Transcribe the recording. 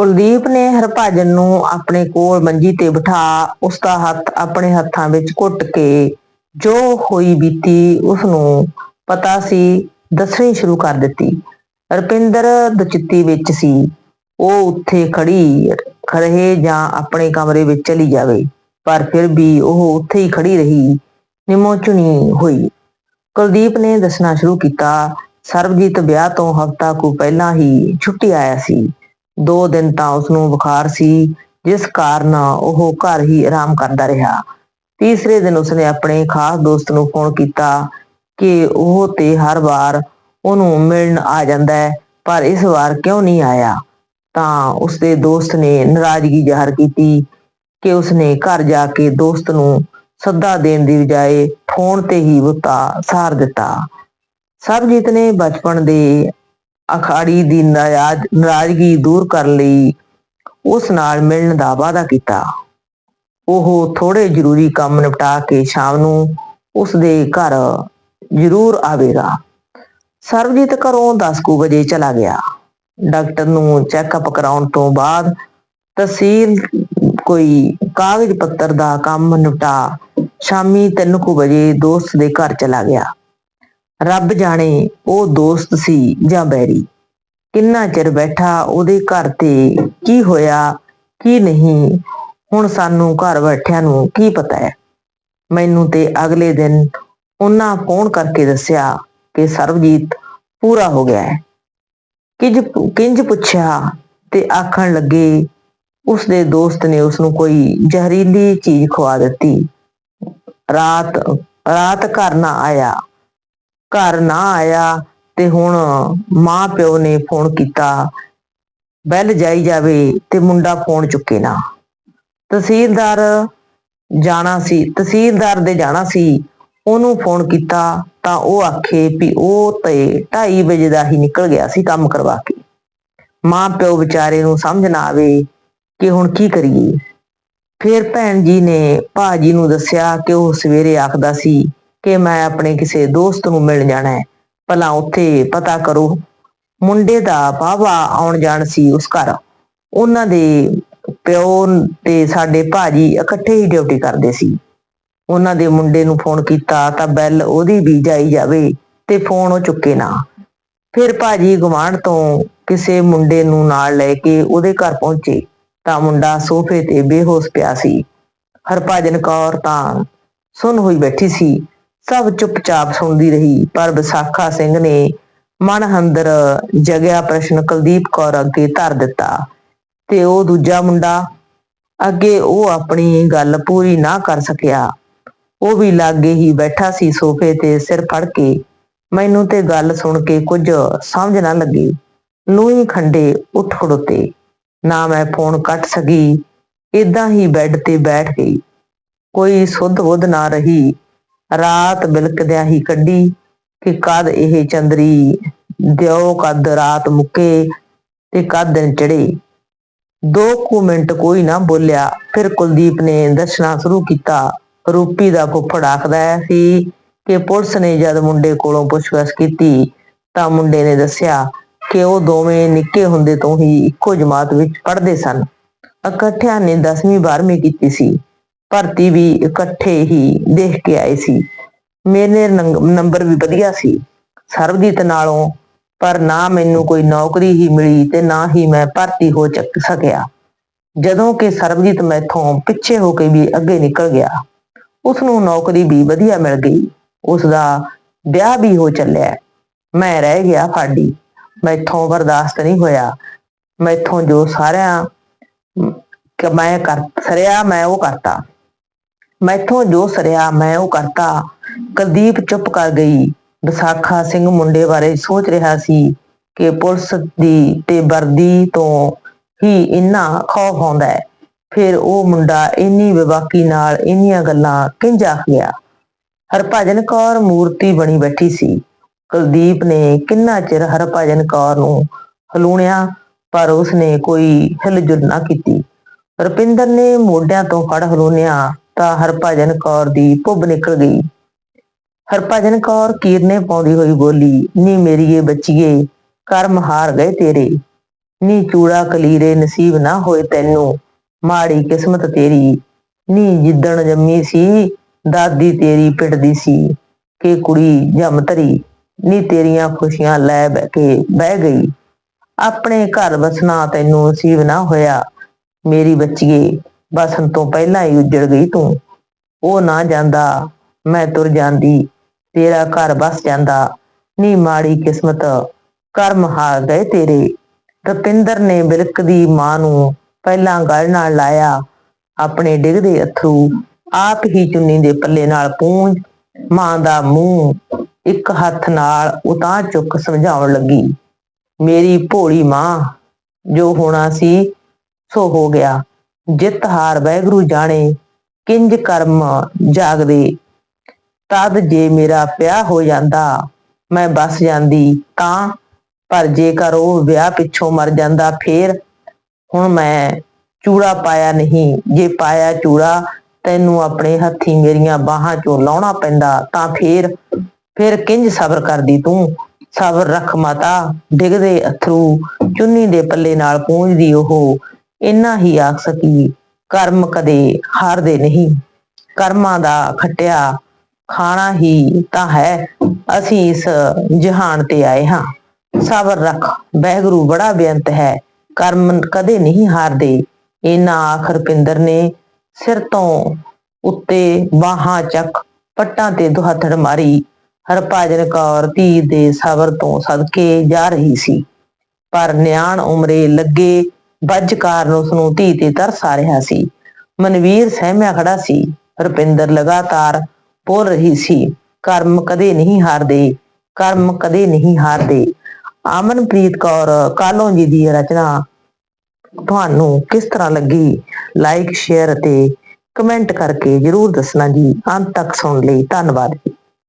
ਕੁਲਦੀਪ ਨੇ ਹਰਭਜਨ ਨੂੰ ਆਪਣੇ ਕੋਲ ਮੰਜੀ ਤੇ ਬਿਠਾ ਉਸ ਦਾ ਹੱਥ ਆਪਣੇ ਹੱਥਾਂ ਵਿੱਚ ਘੁੱਟ ਕੇ, ਜੋ ਹੋਈ ਬੀਤੀ ਉਸ ਨੂੰ ਪਤਾ ਸੀ, ਦੱਸਣੀ ਸ਼ੁਰੂ ਕਰ ਦਿੱਤੀ। ਰਪਿੰਦਰ ਦੁਚਿੱਤੀ ਵਿੱਚ ਸੀ। ਉਹ ਉੱਥੇ ਖੜੀ ਰਹੇ ਜਾਂ ਆਪਣੇ ਕਮਰੇ ਵਿੱਚ ਚਲੀ ਜਾਵੇ, ਪਰ ਫਿਰ ਵੀ ਉਹ ਉੱਥੇ ਹੀ ਖੜੀ ਰਹੀ, ਨਿਮੋ ਚੁਣੀ ਹੋਈ। ਕੁਲਦੀਪ ਨੇ ਦੱਸਣਾ ਸ਼ੁਰੂ ਕੀਤਾ, ਸਰਬਜੀਤ ਵਿਆਹ ਤੋਂ ਹਫ਼ਤਾ ਕੁ ਪਹਿਲਾਂ ਹੀ ਛੁੱਟੀ ਆਇਆ ਸੀ। ਦੋ ਦਿਨ ਤਾਂ ਉਸ ਨੂੰ ਬੁਖਾਰ ਸੀ, ਜਿਸ ਕਾਰਨ ਉਹ ਘਰ ਹੀ ਆਰਾਮ ਕਰਦਾ ਰਿਹਾ। ਤੀਸਰੇ ਦਿਨ ਉਸਨੇ ਆਪਣੇ ਖਾਸ ਦੋਸਤ ਨੂੰ ਫੋਨ ਕੀਤਾ ਕਿ ਉਹ ਤੇ ਹਰ ਵਾਰ ਉਹਨੂੰ ਮਿਲਣ ਆ ਜਾਂਦਾ ਹੈ, ਪਰ ਇਸ ਵਾਰ ਕਿਉਂ ਨਹੀਂ ਆਇਆ? ਤਾਂ ਉਸਦੇ ਦੋਸਤ ਨੇ ਨਾਰਾਜ਼ਗੀ ਜ਼ਾਹਰ ਕੀਤੀ ਕਿ ਉਸਨੇ ਘਰ ਜਾ ਕੇ ਦੋਸਤ ਨੂੰ ਸੱਦਾ ਦੇਣ ਦੀ ਬਜਾਏ ਫੋਨ ਤੇ ਹੀ ਬੁੱਤਾ ਸਾਰ ਦਿੱਤਾ। ਸਰਬਜੀਤ ਨੇ ਬਚਪਨ ਦੇ ਅਖਾੜੀ ਦੀ ਨਾਰਾਜ਼ ਨਾਰਾਜ਼ਗੀ ਦੂਰ ਕਰਨ ਲਈ। ਉਸ ਨਾਲ ਮਿਲਣ ਦਾ ਵਾਅਦਾ ਕੀਤਾ। ਉਹ ਥੋੜੇ ਜ਼ਰੂਰੀ ਕੰਮ ਨਿਪਟਾ ਕੇ ਸ਼ਾਮ ਨੂੰ ਉਸ ਦੇ ਘਰ ਜ਼ਰੂਰ ਆਵੇਗਾ। ਸਰਬਜੀਤ ਘਰੋਂ 10 ਕੁ ਵਜੇ ਚਲਾ ਗਿਆ। ਡਾਕਟਰ ਨੂੰ ਚੈੱਕਅਪ ਕਰਾਉਣ ਤੋਂ ਬਾਅਦ ਤਹਿਸੀਲ ਕੋਈ ਕਾਗਜ਼ ਪੱਤਰ ਦਾ ਕੰਮ ਨਿਪਟਾ ਸ਼ਾਮੀ 3 ਕੁ ਵਜੇ ਦੋਸਤ ਦੇ ਘਰ ਚਲਾ ਗਿਆ। ਰੱਬ ਜਾਣੇ ਉਹ ਦੋਸਤ ਸੀ ਜਾਂ ਬੈਰੀ। ਕਿੰਨਾ ਚਿਰ ਬੈਠਾ ਉਹਦੇ ਘਰ ਤੇ, ਕੀ ਹੋਇਆ, ਕੀ ਨਹੀਂ, ਹੁਣ ਸਾਨੂੰ ਘਰ ਬੈਠਿਆਂ ਨੂੰ ਕੀ ਪਤਾ ਹੈ? ਮੈਨੂੰ ਤੇ ਅਗਲੇ ਦਿਨ ਉਹਨਾਂ ਫੋਨ ਕਰਕੇ ਦੱਸਿਆ ਕਿ ਸਰਬਜੀਤ ਪੂਰਾ ਹੋ ਗਿਆ ਹੈ। ਕਿੰਜ ਕਿੰਜ ਪੁੱਛਿਆ ਤੇ ਆਖਣ ਲੱਗੇ ਉਸ ਦੇ ਦੋਸਤ ਨੇ ਉਸ ਨੂੰ ਕੋਈ ਜ਼ਹਿਰੀਲੀ ਚੀਜ਼ ਖਵਾ ਦਿੱਤੀ। ਰਾਤ ਰਾਤ ਘਰ ਨਾ ਆਇਆ। ਘਰ ਨਾ ਆਇਆ ਤੇ ਹੁਣ ਮਾਂ ਪਿਓ ਨੇ ਫੋਨ ਕੀਤਾ, ਬੈਲ ਜਾਈ ਜਾਵੇ ਤੇ ਮੁੰਡਾ ਫੋਨ ਚੁੱਕੇ ਨਾ। ਤਹਿਸੀਲਦਾਰ ਜਾਣਾ ਸੀ, ਤਹਿਸੀਲਦਾਰ ਦੇ ਜਾਣਾ ਸੀ, ਉਹਨੂੰ ਫੋਨ ਕੀਤਾ ਤਾਂ ਉਹ ਆਖੇ ਵੀ ਉਹ ਤੇ 2:30 ਵਜੇ ਦਾ ਹੀ ਨਿਕਲ ਗਿਆ ਸੀ ਕੰਮ ਕਰਵਾ ਕੇ। ਮਾਂ ਪਿਓ ਵਿਚਾਰੇ ਨੂੰ ਸਮਝ ਨਾ ਆਵੇ ਕਿ ਹੁਣ ਕੀ ਕਰੀਏ। ਫਿਰ ਭੈਣ ਜੀ ਨੇ ਭਾਜੀ ਨੂੰ ਦੱਸਿਆ ਕਿ ਉਹ ਸਵੇਰੇ ਆਖਦਾ ਸੀ ਕਿ ਮੈਂ ਆਪਣੇ ਕਿਸੇ ਦੋਸਤ ਨੂੰ ਮਿਲ ਜਾਣਾ ਹੈ। ਭਲਾ ਉੱਥੇ ਪਤਾ ਕਰੋ, ਮੁੰਡੇ ਦਾ ਬਾਵਾ ਆਉਣ ਜਾਣ ਸੀ ਉਸ ਘਰ। ਉਹਨਾਂ ਦੇ ਪਿਓ ਤੇ ਸਾਡੇ ਭਾਜੀ ਇਕੱਠੇ ਹੀ ਡਿਊਟੀ ਕਰਦੇ ਸੀ। ਉਹਨਾਂ ਦੇ ਮੁੰਡੇ ਨੂੰ ਫੋਨ ਕੀਤਾ ਤਾਂ ਬੈਲ ਉਹਦੀ ਵੀ ਜਾਈ ਜਾਵੇ ਤੇ ਫੋਨ ਉਹ ਚੁੱਕੇ ਨਾ। ਫਿਰ ਭਾਜੀ ਗਵਾਂਢ ਤੋਂ ਕਿਸੇ ਮੁੰਡੇ ਨੂੰ ਨਾਲ ਲੈ ਕੇ ਉਹਦੇ ਘਰ ਪਹੁੰਚੇ ਤਾਂ ਮੁੰਡਾ ਸੋਫੇ ਤੇ ਬੇਹੋਸ਼ ਪਿਆ ਸੀ। ਹਰਭਜਨ ਕੌਰ ਤਾਂ ਸੁਣ ਹੋਈ ਬੈਠੀ ਸੀ। ਸਭ ਚੁੱਪਚਾਪ ਸੁਣਦੀ ਰਹੀ, ਪਰ ਵਿਸਾਖਾ ਸਿੰਘ ਨੇ ਮਨ ਅੰਦਰ ਜਗਿਆ ਪ੍ਰਸ਼ਨ, ਕੁਲਦੀਪ ਕੌਰ ਅੱਗੇ ਧਰ ਦਿੱਤਾ ਤੇ ਉਹ ਦੂਜਾ ਮੁੰਡਾ ਅੱਗੇ ਉਹ ਆਪਣੀ ਗੱਲ ਪੂਰੀ ਨਾ ਕਰ ਸਕਿਆ। ਉਹ ਵੀ ਲਾਗੇ ਹੀ ਬੈਠਾ ਸੀ ਸੋਫੇ ਤੇ ਸਿਰ ਫੜ ਕੇ। ਮੈਨੂੰ ਤੇ ਗੱਲ ਸੁਣ ਕੇ ਕੁਝ ਸਮਝ ਨਾ ਲੱਗੀ। ਨੂੰਹ ਖੰਡੇ ਉੱਠ ਖੜੋਤੇ। ਨਾ ਮੈਂ ਫੋਨ ਕੱਟ ਸਕੀ ਇਦਾਂ ਹੀ ਬੈੱਡ ਤੇ ਬੈਠ ਗਈ। ਕੋਈ ਸੁੱਧ ਬੁੱਧ ਨਾ ਰਹੀ। ਰਾਤ ਬਿਲਕਦਿਆਂ ਹੀ ਕੱਢੀ ਕਿ ਕਦ ਇਹ ਚੰਦਰੀ ਦਿਓ, ਕਦ ਰਾਤ ਮੁੱਕੇ ਤੇ ਕਦ ਦਿਨ ਚੜੇ ਦੋ ਕੁ ਮਿੰਟ ਕੋਈ ਨਾ ਬੋਲਿਆ। ਫਿਰ ਕੁਲਦੀਪ ਨੇ ਦੱਸਣਾ ਸ਼ੁਰੂ ਕੀਤਾ। ਰੂਪੀ ਦਾ ਫੁੱਫੜ ਆਖਦਾ ਸੀ ਕਿ ਪੁਲਿਸ ਨੇ ਜਦ ਮੁੰਡੇ ਕੋਲੋਂ ਪੁੱਛਗਿੱਛ ਕੀਤੀ ਤਾਂ ਮੁੰਡੇ ਨੇ ਦੱਸਿਆ ਕਿ ਉਹ ਦੋਵੇਂ ਨਿੱਕੇ ਹੁੰਦੇ ਤੋਂ ਹੀ ਇੱਕੋ ਜਮਾਤ ਵਿੱਚ ਪੜ੍ਹਦੇ ਸਨ। ਇਕੱਠਿਆਂ ਨੇ 10ਵੀਂ 12ਵੀਂ ਕੀਤੀ ਸੀ। ਭਰਤੀ ਵੀ ਇਕੱਠੇ ਹੀ ਦੇਖ ਕੇ ਆਏ ਸੀ। ਮੇਰੇ ਨੰਗ- ਨੰਬਰ ਵੀ ਵਧੀਆ ਸੀ। ਸਰਬਜੀਤ ਨਾਲੋਂ ਪਰ ਨਾ ਮੈਨੂੰ ਕੋਈ ਨੌਕਰੀ ਹੀ ਮਿਲੀ ਤੇ ਨਾ ਹੀ ਮੈਂ ਭਰਤੀ ਹੋ ਚੱਕ ਸਕਿਆ। ਜਦੋਂ ਕਿ ਸਰਬਜੀਤ ਮੈਥੋਂ ਪਿੱਛੇ ਹੋ ਕੇ ਵੀ ਅੱਗੇ ਨਿਕਲ ਗਿਆ। ਉਸ ਨੂੰ ਨੌਕਰੀ ਵੀ ਵਧੀਆ ਮਿਲ ਗਈ। ਉਸ ਦਾ ਵਿਆਹ ਵੀ ਹੋ ਚੱਲਿਆ। ਮੈਂ ਰਹਿ ਗਿਆ ਫਾਡੀ ਮੈਥੋਂ ਬਰਦਾਸ਼ਤ ਨਹੀਂ ਹੋਇਆ। ਮੈਥੋਂ ਜੋ ਸਾਰਿਆਂ ਕਿ, ਮੈਂ ਕਰ, ਸਰਿਆ ਮੈਂ ਉਹ ਕਰਤਾ। ਮੈਥੋਂ ਜੋ ਸਰਿਆ ਮੈਂ ਉਹ ਕਰਤਾ। ਕੁਲਦੀਪ ਚੁੱਪ ਕਰ ਗਈ। ਵਿਸਾਖਾ ਸਿੰਘ ਮੁੰਡੇ ਬਾਰੇ ਸੋਚ ਰਿਹਾ ਸੀ ਕਿ ਪੁਲਿਸ ਦੀ ਤੇ ਵਰਦੀ ਤੋਂ ਹੀ ਇੰਨਾ ਖੌਫ ਆਉਂਦਾ ਹੈ। ਫਿਰ ਉਹ ਮੁੰਡਾ ਇੰਨੀ ਵਿਵਾਕੀ ਨਾਲ ਇੰਨੀਆਂ ਗੱਲਾਂ ਕਿੰਜ ਆਖ ਗਿਆ ਹਰਭਜਨ ਕੌਰ ਮੂਰਤੀ ਬਣੀ ਬੈਠੀ ਸੀ। ਕੁਲਦੀਪ ਨੇ ਕਿੰਨਾ ਚਿਰ ਹਰਭਜਨ ਕੌਰ ਨੂੰ ਹਲੂਣਿਆ, ਪਰ ਉਸਨੇ ਕੋਈ ਹਿਲਜੁਲ ਨਾ ਕੀਤੀ। ਰੁਪਿੰਦਰ ਨੇ ਮੋਢਿਆਂ ਤੋਂ ਫੜ ਹਲੂਣਿਆ। ਤਾਂ ਹਰਭਜਨ ਕੌਰ ਦੀ ਭੁੱਬ ਨਿਕਲ ਗਈ। ਹਰਭਜਨ ਕੌਰ ਕੀਰਨੇ ਪਾਉਂਦੀ ਹੋਈ ਬੋਲੀ, ਨੀ ਮੇਰੀਏ ਬੱਚੀਏ, ਕਰਮ ਹਾਰ ਗਏ ਤੇਰੇ। ਨੀ ਚੂੜਾ ਕਲੀਰੇ ਨਸੀਬ ਨਾ ਹੋਏ ਤੈਨੂੰ, ਮਾੜੀ ਕਿਸਮਤ ਤੇਰੀ। ਨੀ ਜਿੱਦਣ ਜੰਮੀ ਸੀ, ਦਾਦੀ ਤੇਰੀ ਪਿੱਟਦੀ ਸੀ, ਕਿ ਕੁੜੀ ਜੰਮ ਧਰੀ। ਨੀ ਤੇਰੀਆਂ ਖੁਸ਼ੀਆਂ ਲੈ ਬਹਿ ਕੇ ਬਹਿ ਗਈ। ਆਪਣੇ ਘਰ ਵਸਣਾ ਤੈਨੂੰ ਨਸੀਬ ਨਾ ਹੋਇਆ। ਮੇਰੀ ਬੱਚੀਏ ਬਸਣ ਤੋਂ ਪਹਿਲਾਂ ਹੀ ਉੱਜੜ ਗਈ ਤੂੰ। ਉਹ ਨਾ ਜਾਂਦਾ, ਮੈਂ ਤੁਰ ਜਾਂਦੀ, ਤੇਰਾ ਘਰ ਬਸ ਜਾਂਦਾ। ਨੀ ਮਾੜੀ ਕਿਸਮਤ, ਕਰਮ ਹਾਰ ਗਏ ਤੇਰੇ। ਰਪਿੰਦਰ ਨੇ ਬਿਲਕਦੀ ਮਾਂ ਨੂੰ ਪਹਿਲਾਂ ਗਲ ਨਾਲ ਲਾਇਆ, ਆਪਣੇ ਡਿੱਗਦੇ ਅਥਰੂ, ਆਪ ਹੀ ਚੁੰਨੀ ਦੇ ਪੱਲੇ ਨਾਲ ਪੂੰਝ, ਮਾਂ ਦਾ ਮੂੰਹ ਇੱਕ ਹੱਥ ਨਾਲ ਉਤਾਂ ਚੁੱਕ ਸਮਝਾਉਣ ਲੱਗੀ, ਮੇਰੀ ਭੋਲੀ ਮਾਂ, ਜੋ ਹੋਣਾ ਸੀ, ਸੋ ਹੋ ਗਿਆ। ਜਿੱਤ ਹਾਰ ਵੈਗਰੂ ਜਾਣੇ, ਕਿੰਜ ਕਰਮ ਜਾਗਦੇ। ਤਦ ਜੇ ਮੇਰਾ ਵਿਆਹ ਹੋ ਜਾਂਦਾ, ਮੈਂ ਬਸ ਜਾਂਦੀ ਤਾਂ, ਪਰ ਜੇਕਰ ਉਹ ਵਿਆਹ ਪਿੱਛੋਂ ਮਰ ਜਾਂਦਾ ਫੇਰ, ਹੁਣ ਮੈਂ ਚੂੜਾ ਪਾਇਆ ਨਹੀਂ। ਜੇ ਪਾਇਆ ਚੂੜਾ, ਤੈਨੂੰ ਆਪਣੇ ਹੱਥੀ ਮੇਰੀਆਂ ਬਾਹਾਂ ਚੋਂ ਲਾਉਣਾ ਪੈਂਦਾ ਤਾਂ ਫੇਰ, ਫਿਰ ਕਿੰਜ ਸਬਰ ਕਰਦੀ ਤੂੰ? ਸਬਰ ਰੱਖ ਮਾਤਾ, ਡਿੱਗਦੇ ਅਥਰੂ, ਚੁੰਨੀ ਦੇ ਪੱਲੇ ਨਾਲ ਪੂੰਝਦੀ ਉਹ। ਇੰਨਾ ਹੀ ਆਖ ਸਕੀ ਕਰਮ ਕਦੇ ਹਾਰਦੇ ਨਹੀਂ। ਕਰਮਾਂ ਦਾ ਖੱਟਿਆ ਖਾਣਾ ਹੀ ਤਾਂ ਹੈ। ਅਸੀਂ ਇਸ ਜਹਾਨ ਤੇ ਆਏ ਹਾਂ। ਸਬਰ ਰੱਖ ਬਹਿਗੁਰੂ ਬੜਾ ਬੇਅੰਤ ਹੈ। ਕਰਮ ਕਦੇ ਨਹੀਂ ਹਾਰਦੇ। ਇਹਨਾਂ ਆਖਰ ਪਿੰਦਰ ਨੇ ਸਿਰ ਤੋਂ ਉੱਤੇ ਬਾਹਾਂ ਚੱਕ ਪੱਟਾਂ ਤੇ ਦੁਹਾਥੜ ਮਾਰੀ। ਹਰਭਜਨ ਕੌਰ ਧੀ ਦੇ ਸਬਰ ਤੋਂ ਸਦਕੇ ਜਾ ਰਹੀ ਸੀ। ਪਰ ਨਿਆਣ ਉਮਰੇ ਲੱਗੇ ਵੱਜ ਕਾਰਨ ਉਸ ਧੀ ਤੇ ਤਰਸ ਆ ਰਿਹਾ ਸੀ। ਮਨਵੀਰ ਸਹਿਮਿਆ ਖੜਾ ਸੀ। ਰੁਪਿੰਦਰ ਲਗਾਤਾਰ ਬੋਲ ਰਹੀ ਸੀ, ਕਰਮ ਕਦੇ ਨਹੀਂ ਹਾਰਦੇ, ਕਰਮ ਕਦੇ ਨਹੀਂ ਹਾਰਦੇ। ਅਮਨਪ੍ਰੀਤ ਕੌਰ, ਕਾਲੋਂ ਜੀ ਦੀ ਰਚਨਾ ਤੁਹਾਨੂੰ ਕਿਸ ਤਰ੍ਹਾਂ ਲੱਗੀ? ਲਾਈਕ ਸ਼ੇਅਰ ਅਤੇ ਕਮੈਂਟ ਕਰਕੇ ਜਰੂਰ ਦੱਸਣਾ ਜੀ। ਅੰਤ ਤੱਕ ਸੁਣ ਲਈ। ਧੰਨਵਾਦ ਜੀ।